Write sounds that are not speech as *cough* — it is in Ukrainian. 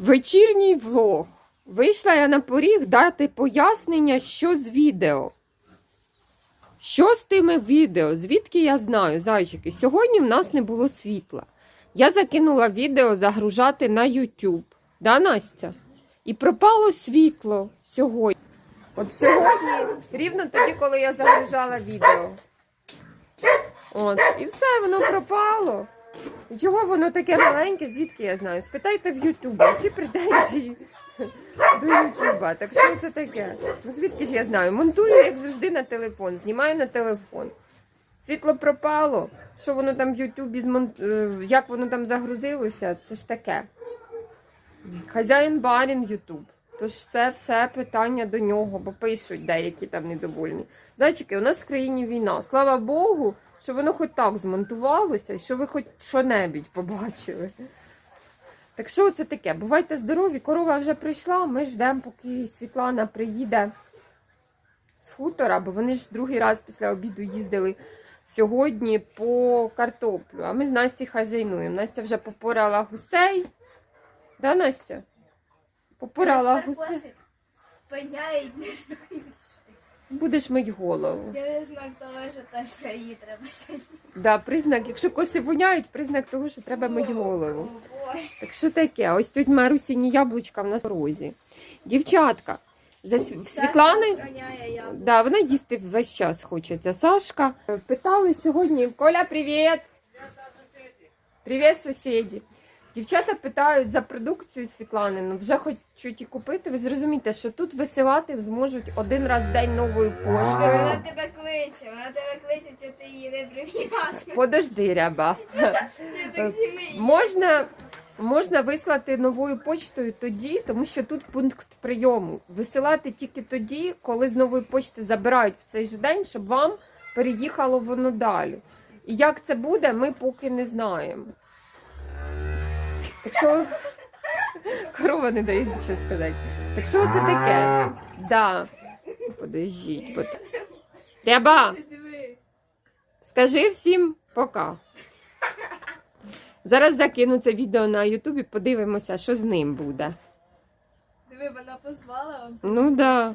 Вечірній влог. Вийшла я на поріг дати пояснення, що з відео. Що з тими відео? Звідки я знаю, зайчики? Сьогодні в нас не було світла. Я закинула відео загружати на YouTube. Да, Настя? І пропало світло сьогодні. От сьогодні, рівно тоді, коли я загружала відео. От, і все, воно пропало. І чого воно таке маленьке, звідки я знаю? Спитайте в Ютубі, всі претензії до Ютуба. Так що це таке? Ну звідки ж я знаю? Монтую, як завжди, на телефон, знімаю на телефон. Світло пропало. Що воно там в Ютубі змон... е, як воно там загрузилося, це ж таке. Хазяїн барін Ютуб. Тож це все питання до нього, бо пишуть деякі там недовольні. Зайчики, у нас в країні війна. Слава Богу, що воно хоч так змонтувалося, і що ви хоч що-небудь побачили. Так що це таке? Бувайте здорові, корова вже прийшла, ми ждемо, поки Світлана приїде з хутора, бо вони ж другий раз після обіду їздили сьогодні по картоплю. А ми з Настю хазяйнуємо. Настя вже попорала гусей. Да, Настя? Попорала гусей. Пиняють, не знають. Будеш мить голову. Я вже знак того, що теж та її треба сьогодні. Да, признак, якщо коси воняють, признак того, що треба мить голову. О, Боже. Так що таке? Ось тут Марусіні яблучка в нас в розі. Дівчатка, за Сві- в Світлани. Сашка охороняє яблуко. Да, вона їсти весь час хочеться. Сашка. Питали сьогодні. Коля, привіт! Привіт, сусіді. Дівчата питають за продукцію Світлани. Ну вже хочуть і купити. Ви зрозумієте, що тут висилати зможуть один раз в день новою поштою. Вона тебе кличе, вона тебе кличе, що ти її не прив'язуєш. Подожди, ряба. Ти так зніми її. Можна, можна вислати новою почтою тоді, тому що тут пункт прийому. Висилати тільки тоді, коли з нової почти забирають в цей же день, щоб вам переїхало воно далі. І як це буде, ми поки не знаємо. Так що *laughs* корова не дає нічого сказати. Так що це таке? Да. Подождіть. Бо... Ряба, Скажи всім пока. Зараз закину це відео на Ютубі, подивимося, що з ним буде. Диви, вона позвала. Ну да.